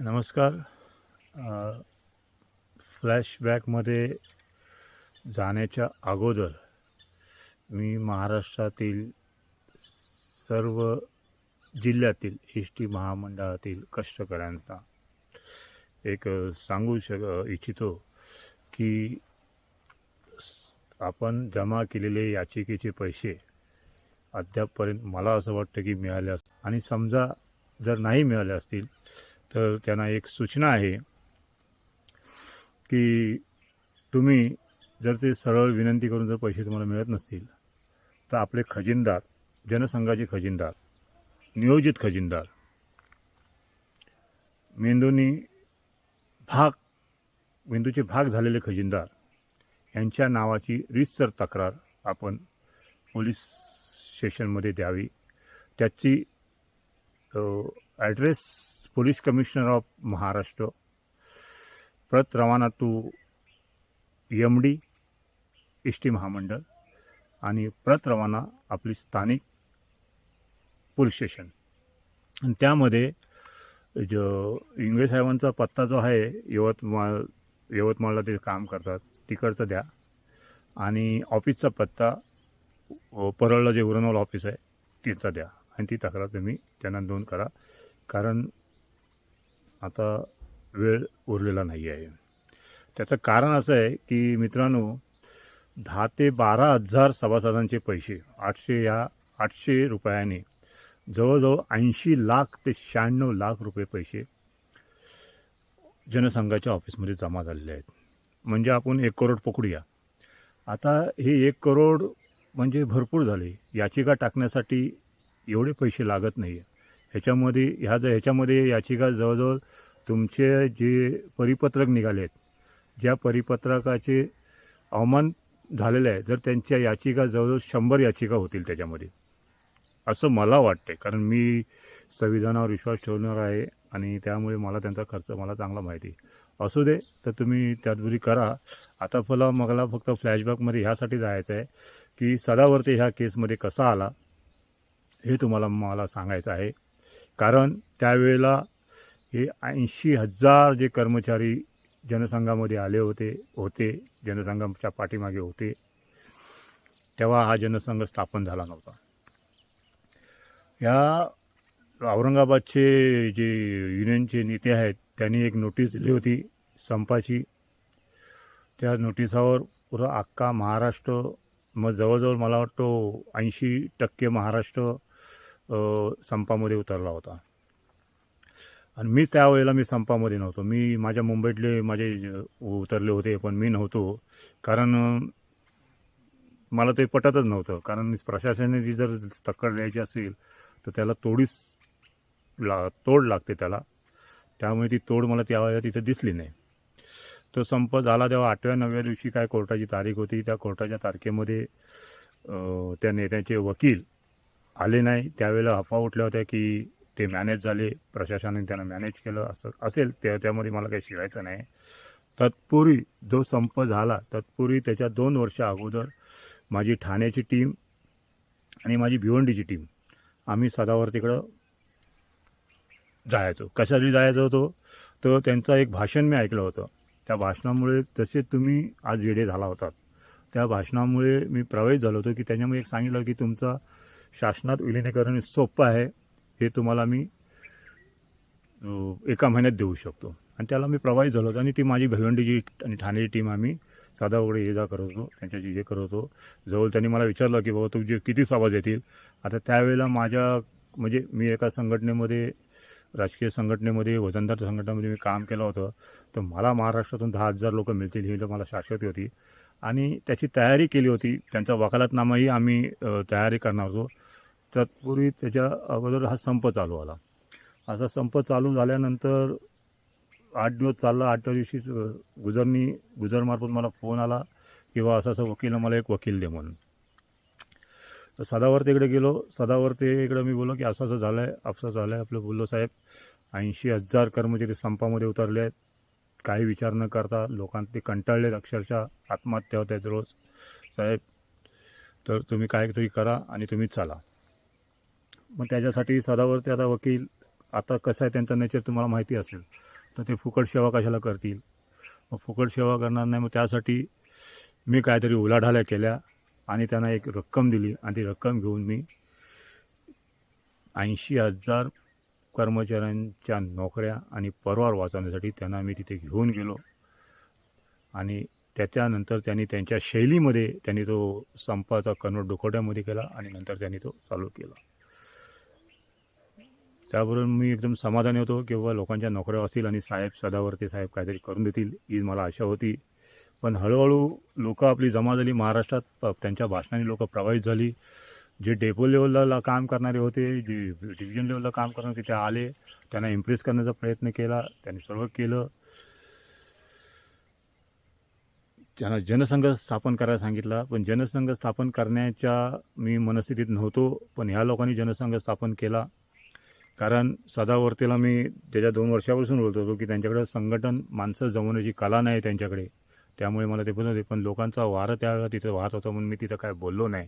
नमस्कार. फ्लॅशबॅकमध्ये जाण्याच्या अगोदर मी महाराष्ट्रातील सर्व जिल्ह्यातील एस टी महामंडळातील कष्टकऱ्यांना एक सांगू शक इच्छितो की आपण जमा केलेले याचिकेचे पैसे अद्यापपर्यंत मला असं वाटतं की मिळाले अस आणि समजा जर नाही मिळाले असतील तर त्यांना एक सूचना आहे की तुम्ही जर ते सरळ विनंती करून जर पैसे तुम्हाला मिळत नसतील तर आपले खजिनदार जनसंघाचे खजिनदार नियोजित खजिनदार मेंदूनी भाग मेंदूचे भाग झालेले खजिनदार यांच्या नावाची रीतसर तक्रार आपण पोलीस स्टेशनमध्ये द्यावी. त्याची address police commissioner of Maharashtra प्रत रवाना to M D S T महामंडळ आणि प्रत रवाना आपली स्थानिक पोलीस स्टेशन. आणि त्यामध्ये जो इंगळे साहेबांचा पत्ता जो आहे यवतमाळ यवतमाळला ते काम करतात तिकडचं द्या. आणि ऑफिसचा पत्ता परळला जे उरणवाल ऑफिस आहे तिचा द्या. आणि ती तक्रार तुम्ही त्यांना नोंद करा. कारण आता वेळ उरलेला नाही आहे. त्याचं कारण असं आहे की मित्रांनो दहा ते बारा हजार सभासदांचे पैसे आठशे या आठशे रुपयाने जवळजवळ ऐंशी लाख ते शहाण्णव लाख रुपये पैसे जनसंघाच्या ऑफिसमध्ये जमा झालेले आहेत. म्हणजे आपण एक करोड पकडूया. आता हे एक करोड म्हणजे भरपूर झाले. याचिका टाकण्यासाठी एवढे पैसे लागत नाही ह्याच्यामध्ये ह्या ज ह्याच्यामध्ये याचिका जवळजवळ तुमचे जे परिपत्रक निघाले आहेत ज्या परिपत्रकाचे अवमान झालेलं आहे जर त्यांच्या याचिका जवळजवळ शंभर याचिका होतील त्याच्यामध्ये. असं मला वाटते कारण मी संविधानावर विश्वास ठेवणार आहे आणि त्यामुळे मला त्यांचा खर्च मला चांगला माहिती असू दे तर तुम्ही त्याद्वारे करा. आता फला मला फक्त फ्लॅशबॅकमध्ये ह्यासाठी जायचं आहे की सदावर्ते ह्या केसमध्ये कसा आला हे तुम्हाला मला सांगायचं आहे. कारण त्यावेळेला हे ऐंशी हजार जे कर्मचारी जनसंघामध्ये आले होते होते जनसंघाच्या पाठीमागे होते तेव्हा हा जनसंघ स्थापन झाला नव्हता. या औरंगाबादचे जे युनियनचे नेते आहेत त्यांनी एक नोटीस दिली होती संपाची. त्या नोटिसावर पुरं अख्खा महाराष्ट्र मग जवळजवळ मला वाटतो ऐंशी टक्के महाराष्ट्र संपामध्ये उतरला होता. आणि मीच त्यावेळेला मी संपामध्ये नव्हतो. मी माझ्या मुंबईतले माझे उतरले होते पण मी नव्हतो. कारण मला ते पटतच नव्हतं. कारण प्रशासनाने जी जर तक्रार द्यायची असेल तर त्याला तोडीस ला तोड लागते त्याला. त्यामुळे ती तोड मला त्यावेळेला तिथे दिसली नाही. तो संप झाला तेव्हा आठव्या नवव्या दिवशी काय कोर्टाची तारीख होती त्या कोर्टाच्या तारखेमध्ये त्या नेत्याचे वकील आले नाही. त्यावेळेला अफवा उठल्या होत्या की ते मॅनेज झाले. प्रशासनाने त्यांना मॅनेज केलं असं असेल त्या त्यामध्ये मला काही शिकायचं नाही. तत्पूर्वी जो संप झाला तत्पूर्वी त्याच्या दोन वर्ष अगोदर माझी ठाण्याची टीम आणि माझी भिवंडीची टीम आम्ही सदावर तिकडं जायचो. कशासाठी जायचं होतो? तर त्यांचं एक भाषण मी ऐकलं होतं. त्या भाषणामुळे जसे तुम्ही आज वेडे झाला होतात त्या भाषणामुळे मी प्रभावित झालो होतो की त्याच्यामुळे एक सांगितलं की तुमचा शासनात विलिनीकरण सोपं आहे हे तुम्हाला मी एका महिन्यात देऊ शकतो. आणि त्याला मी प्रवाही झालो होतो आणि ती माझी भिवंडीची आणि ठाण्याची टीम आम्ही साधा वगैरे ये जा करत होतो त्यांच्याशी हे करत होतो. जवळ त्यांनी मला विचारलं की बाबा तुमचे किती सवाज येतील? आता त्यावेळेला माझ्या म्हणजे मी एका संघटनेमध्ये राजकीय संघटनेमध्ये वजनदार संघटनेमध्ये मी काम केलं होतं. तर मला महाराष्ट्रातून दहा हजार लोकं मिळतील ही मला शाश्वती होती. आणि त्याची तयारी केली होती. त्यांचा वकालतनामाही आम्ही तयारी करणार होतो. तत्पूर्वी त्याच्या अगोदर हा संप चालू आला. असा संप चालू झाल्यानंतर आठ दिवस चालला. आठव्या दिवशीच गुजरनी गुजरमार्फत मला फोन आला किंवा असं असं वकील मला एक वकील दे म्हणून. तर सदावर्तेकडे गेलो. सदावर्तेकडे मी बोललो की असं असं झालं आहे असं झालं आहे आपलं बोललो साहेब. ऐंशी हजार कर्मचारी संपामध्ये उतरले आहेत. काही विचार न करता लोकांनी ते कंटाळलेत अक्षरशः. आत्महत्या होत आहेत रोज. साहेब तर तुम्ही काय तरी करा आणि तुम्ही चाला. मग त्याच्यासाठी सदावरती आता वकील आता कसं आहे त्यांचा नेचर तुम्हाला माहिती असेल. तर ते फुकट सेवा कशाला करतील? मग फुकट सेवा करणार नाही मग त्यासाठी मी काहीतरी उलाढाल्या केल्या आणि त्यांना एक रक्कम दिली आणि ती रक्कम घेऊन मी ऐंशी हजार कर्मचाऱ्यांच्या नोकऱ्या आणि परवार वाचवण्यासाठी त्यांना मी तिथे घेऊन गेलो. आणि त्याच्यानंतर त्यांनी त्यांच्या शैलीमध्ये त्यांनी तो संपाचा कन्वर्ट डोकोट्यामध्ये केला आणि नंतर त्यांनी तो चालू केला. त्यावरून मी एकदम समाधानी होतो किंवा लोकांच्या नोकऱ्या असतील आणि साहेब सदावरती साहेब काहीतरी करून देतील ही मला आशा होती. पण हळूहळू लोकं आपली जमा झाली. महाराष्ट्रात प- त्यांच्या भाषणाने लोक प्रभावित झाली. जे डेपो लेवलला काम करणारे होते जे डिव्हिजन लेवलला काम करणारे तिथे आले. त्यांना इम्प्रेस करण्याचा प्रयत्न केला. त्यांनी सर्व केलं. त्यांना जनसंघ स्थापन करायला सांगितला. पण जनसंघ स्थापन करण्याच्या मी मनस्थितीत नव्हतो. पण ह्या लोकांनी जनसंघ स्थापन केला. कारण सदावर्तीला मी त्याच्या दोन वर्षापासून बोलत होतो की त्यांच्याकडे संघटन माणसं जमवण्याची कला नाही त्यांच्याकडे. त्यामुळे मला ते पण होते पण लोकांचा वारं त्यावेळेला तिथं वाहत होता म्हणून मी तिथं काय बोललो नाही.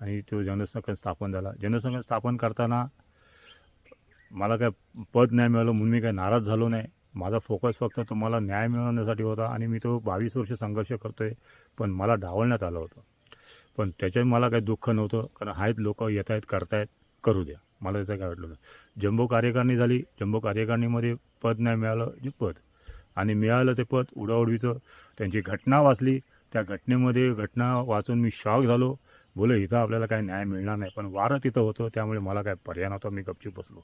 आणि तो जनसंघ स्थापन झाला. जनसंघ स्थापन करताना मला काय पद नाही मिळालं म्हणून मी काय नाराज झालो नाही. माझा फोकस फक्त तुम्हाला न्याय मिळवण्यासाठी होता आणि मी तो बावीस वर्ष संघर्ष करतो आहे पण मला डावलण्यात आलं होतं. पण त्याच्यात मला काही दुःख नव्हतं कारण आहेत लोक येत आहेत करतायत. करू द्या. मला त्याचं काय वाटलं नाही. जम्बो कार्यकारिणी झाली. जम्बो कार्यकारिणीमध्ये पद नाही मिळालं जे पद. आणि मिळालं ते पद उडाउडवीचं त्यांची घटना वाचली. त्या घटनेमध्ये घटना वाचून मी शॉक झालो. बोलो इथं आपल्याला काही न्याय मिळणार नाही. पण वारं तिथं होतं त्यामुळे मला काय पर्याय नव्हता. मी गपचूप बसलो.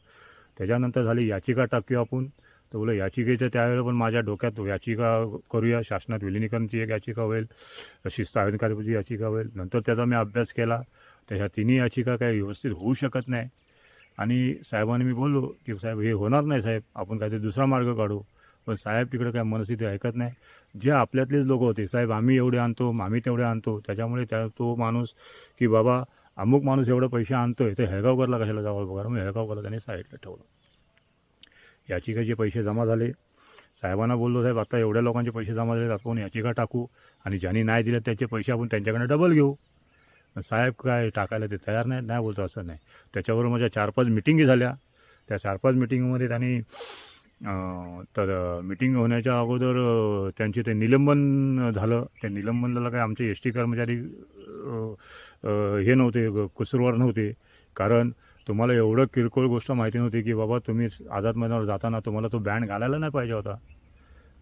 त्याच्यानंतर झाली याचिका टाकूया आपण. तर बोलं याचिकेचं त्यावेळेला पण माझ्या डोक्यात याचिका करूया. शासनात विलिनीकरणची एक याचिका होईल. शिस्त अधिकारीची याचिका होईल. नंतर त्याचा मी अभ्यास केला. तर ह्या तिन्ही याचिका काही व्यवस्थित होऊ शकत नाही. आणि साहेबांनी मी बोललो की साहेब हे होणार नाही साहेब. आपण काहीतरी दुसरा मार्ग काढू. पण साहेब तिकडे काय मनस्थिती ऐकत नाही. जे आपल्यातलेच लोक होते साहेब आम्ही एवढे आणतो आम्ही तेवढे आणतो. त्याच्यामुळे त्या तो माणूस की बाबा अमुक माणूस एवढं पैसे आणतोय तर हेळगावकरला कशाला जावं बघा मग हेळगावकरला त्यांनी साईडला ठेवलं. याचिकाचे पैसे जमा झाले. साहेबांना बोललो साहेब आता एवढ्या लोकांचे पैसे जमा झाले आपण याचिका टाकू आणि ज्यांनी नाही दिले त्याचे पैसे आपण त्यांच्याकडे डबल घेऊ. साहेब काय टाकायला ते तयार नाही नाही बोलतो असं नाही. त्याच्याबरोबर माझ्या चार पाच मिटिंगी झाल्या. त्या चार पाच मिटिंगमध्ये त्यांनी तर मिटिंग होण्याच्या अगोदर त्यांचे ते निलंबन झालं. त्या निलंबनाला काय आमचे एस टी कर्मचारी हे नव्हते ग- कुसूरवार नव्हते. कारण तुम्हाला एवढं किरकोळ गोष्ट माहिती नव्हती की बाबा तुम्ही आझाद मैदानावर जाताना तुम्हाला तो बँड घालायला नाही पाहिजे होता.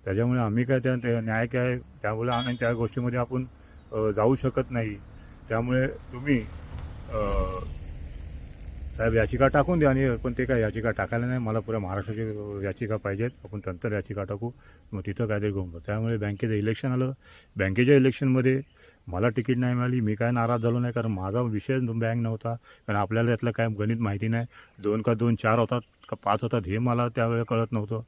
त्याच्यामुळे आम्ही काय त्या न्याय काय त्यामुळे आम्ही त्या गोष्टीमध्ये आपण जाऊ शकत नाही. त्यामुळे तुम्ही साहेब याचिका टाकून द्या आणि पण ते काय याचिका टाकायला नाही. मला पुऱ्या महाराष्ट्राची याचिका पाहिजेत. आपण नंतर याचिका टाकू. मग तिथं काहीतरी ते बघू. त्यामुळे बँकेचं इलेक्शन आलं. बँकेच्या इलेक्शनमध्ये मला तिकीट नाही मिळाली. मी काय नाराज झालो नाही कारण माझा विषय बँक नव्हता. कारण आपल्याला त्यातलं काय गणित माहिती नाही. दोन का दोन चार होतात का पाच होतात हे मला त्यावेळेला कळत नव्हतं.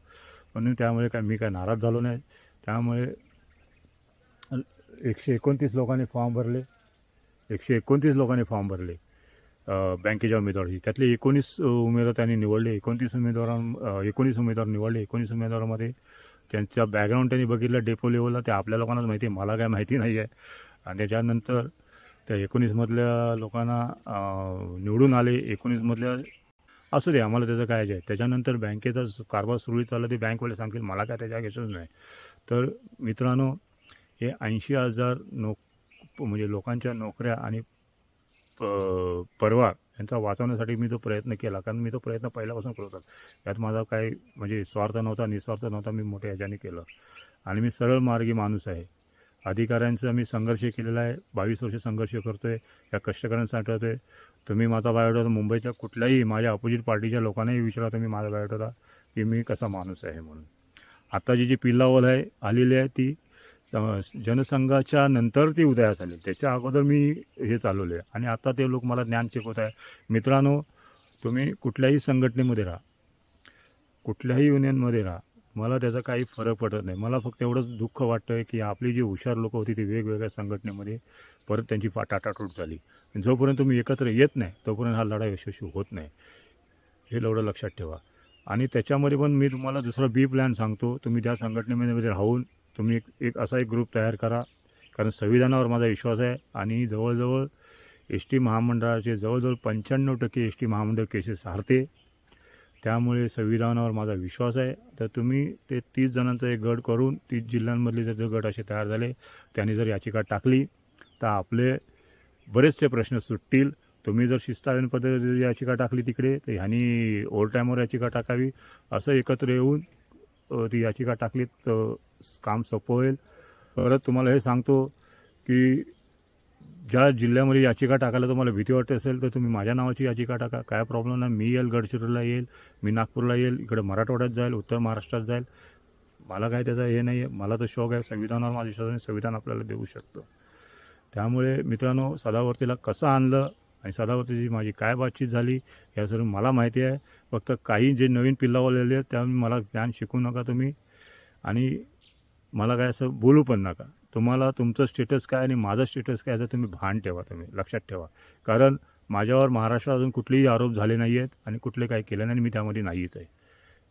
म्हणून त्यामुळे काय मी काय नाराज झालो नाही. त्यामुळे एकशे एकोणतीस लोकांनी फॉर्म भरले. एकशे एकोणतीस लोकांनी फॉर्म भरले बँकेच्या उमेदवाराची. त्यातले एकोणीस उमेदवार त्यांनी निवडले एकोणतीस उमेदवारां एकोणीस उमेदवार निवडले एकोणीस उमेदवारामध्ये त्यांचा बॅकग्राऊंड त्यांनी बघितलं डेपो लेवलला ते आपल्या लोकांनाच माहिती आहे मला काय माहिती नाही आहे. आणि त्याच्यानंतर त्या एकोणीसमधल्या लोकांना निवडून आले एकोणीसमधल्या असू दे आम्हाला त्याचं काय आहे. त्याच्यानंतर बँकेचा कारभार सुरळीत चालला ते बँकवाले सांगतील मला काय त्याच्या घेतच नाही. तर मित्रांनो हे ऐंशी हजार नोक म्हणजे लोकांच्या नोकऱ्या आणि प- परवा यांचा वाचवण्यासाठी मी तो प्रयत्न केला. कारण मी तो प्रयत्न पहिल्यापासून करत होता. यात माझा काही म्हणजे स्वार्थ नव्हता निस्वार्थ नव्हता मी मोठ्या ह्याच्याने केलं. आणि मी सरळ मार्गी माणूस आहे. अधिकाऱ्यांचा मी संघर्ष केलेला आहे. बावीस वर्ष संघर्ष करतो आहे या कष्टकऱ्यांसाठी होतो आहे तुम्ही माझा बायोडाटा मुंबईच्या कुठल्याही माझ्या अपोजिट पार्टीच्या लोकांनाही विचारा. तुम्ही माझा बायोडाटा की मी कसा माणूस आहे म्हणून. आत्ताची जी पिल्लावल आहे आलेली आहे ती जनसंघाच्या नंतर ती उदयास आली त्याच्या अगोदर मी हे चालवले आहे आणि आता ते लोक मला ज्ञान शिकवत आहे मित्रांनो तुम्ही कुठल्याही संघटनेमध्ये राहा. कुठल्याही युनियनमध्ये राहा. मला त्याचा काही फरक पडत नाही. मला फक्त एवढंच दुःख वाटतं आहे की आपली जी हुशार लोकं होती ती वेगवेगळ्या संघटनेमध्ये परत त्यांची फा टाटाटूट झाली. जोपर्यंत तुम्ही एकत्र येत नाही तोपर्यंत हा लढा यशस्वी होत नाही. हे एवढं लक्षात ठेवा. आणि त्याच्यामध्ये पण मी तुम्हाला दुसरा बी प्लॅन सांगतो. तुम्ही त्या संघटनेमध्ये राहून तुम्ही एक एक असा एक ग्रुप तयार करा. कारण संविधानावर माझा विश्वास आहे आणि जवळजवळ एस टी महामंडळाचे जवळजवळ पंच्याण्णव टक्के एस टी महामंडळ केसेस हारते. त्यामुळे संविधानावर माझा विश्वास आहे. तर तुम्ही ते तीस जणांचा एक गट करून तीस जिल्ह्यांमधले जर गट असे तयार झाले त्यांनी जर याचिका टाकली तर आपले बरेचसे प्रश्न सुटतील. तुम्ही जर शिस्तावेन पद्धतीने याचिका टाकली तिकडे तर ह्यांनी ओव्हर टाईमवर याचिका टाकावी असं एकत्र येऊन ती याचिका टाकली तर काम सोपं होईल. परत तुम्हाला हे सांगतो की ज्या जिल्ह्यामध्ये याचिका टाकायला तुम्हाला भीती वाटत असेल तर तुम्ही माझ्या नावाची याचिका टाका. काय प्रॉब्लेम नाही. मी येईल गडचिरोलीला येईल मी नागपूरला येईल इकडे मराठवाड्यात जाईल उत्तर महाराष्ट्रात जाईल. मला काय त्याचा हे नाही आहे मला तर शौक आहे संविधानावर माझ्या विश्वासाने संविधान आपल्याला देऊ शकतं. त्यामुळे मित्रांनो सदावर्तीला कसं आणलं आणि सदावर्तीची माझी काय बातचीत झाली या सर्व मला माहिती आहे. फक्त काही जे नवीन पिल्लावलेले आहेत त्या मला ज्ञान शिकू नका तुम्ही. आणि मला काय असं बोलू पण नका. तुम्हाला तुमचं स्टेटस काय आणि माझं स्टेटस काय याचं तुम्ही भान ठेवा तुम्ही लक्षात ठेवा. कारण माझ्यावर महाराष्ट्रात अजून कुठलेही आरोप झाले नाही आहेत आणि कुठले काही केले नाही मी त्यामध्ये नाहीच आहे.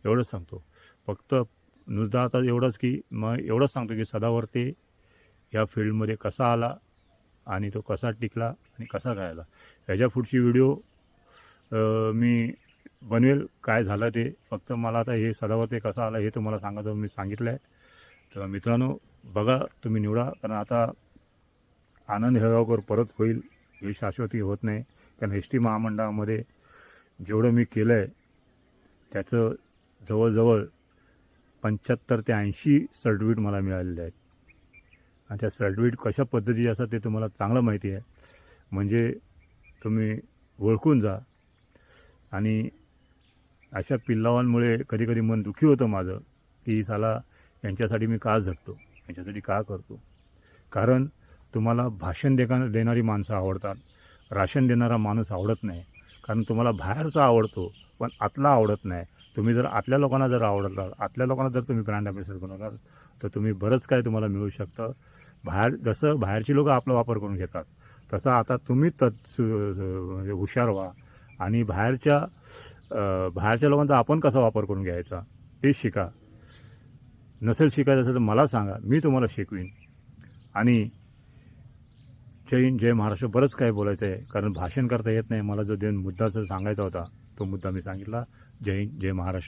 एवढंच सांगतो. फक्त नुसदा आता एवढंच की मग एवढंच सांगतो की सदावर्ते या फील्डमध्ये कसा आला आणि तो कसा टिकला आणि कसा खायला ह्याच्या पुढची व्हिडिओ मी बनवेल. काय झालं ते फक्त मला आता हे सदावर ते कसा आला हे तुम्हाला सांगायचं मी सांगितलं आहे. तर मित्रांनो बघा तुम्ही निवडा. कारण आता आनंद हेळगावकर परत होईल हे शाश्वती होत नाही. कारण एस टी महामंडळामध्ये जेवढं मी केलं आहे त्याचं जवळजवळ पंच्याहत्तर ते ऐंशी सर्टिफिकेट मला मिळालेले आहेत. आणि त्या सर्टिफिकेट कशा पद्धतीचे असतात ते तुम्हाला चांगलं माहिती आहे. म्हणजे तुम्ही ओळखून जा. आणि अशा पिल्लावांमुळे कधी कधी मन दुखी होतं माझं की साला यांच्यासाठी मी का झटतो यांच्यासाठी का करतो? कारण तुम्हाला भाषण देका देणारी माणसं आवडतात. राशन देणारा माणूस आवडत नाही. कारण तुम्हाला बाहेरचा आवडतो पण आतला आवडत नाही. तुम्ही जर आतल्या लोकांना जर आवडला आतल्या लोकांना जर तुम्ही ब्रँड ॲम्बेसिडर बनवला तर तुम्ही बरंच काय तुम्हाला मिळू शकतं. बाहेर जसं बाहेरची लोकं आपला वापर करून घेतात तसं आता तुम्ही तत् सु- म्हणजे हुशार व्हा. आणि बाहेरच्या बाहेरच्या लोकांचा आपण कसा वापर करून घ्यायचा हे शिका. नसेल शिकायचं असेल तर मला सांगा मी तुम्हाला शिकवीन. आणि जय हिंद जय महाराष्ट्र बरंच काय बोलायचं आहे कारण भाषण करता येत नाही. मला जो दोन मुद्दा सांगायचा होता तो मुद्दा मी सांगितला. जय हिंद जय महाराष्ट्र.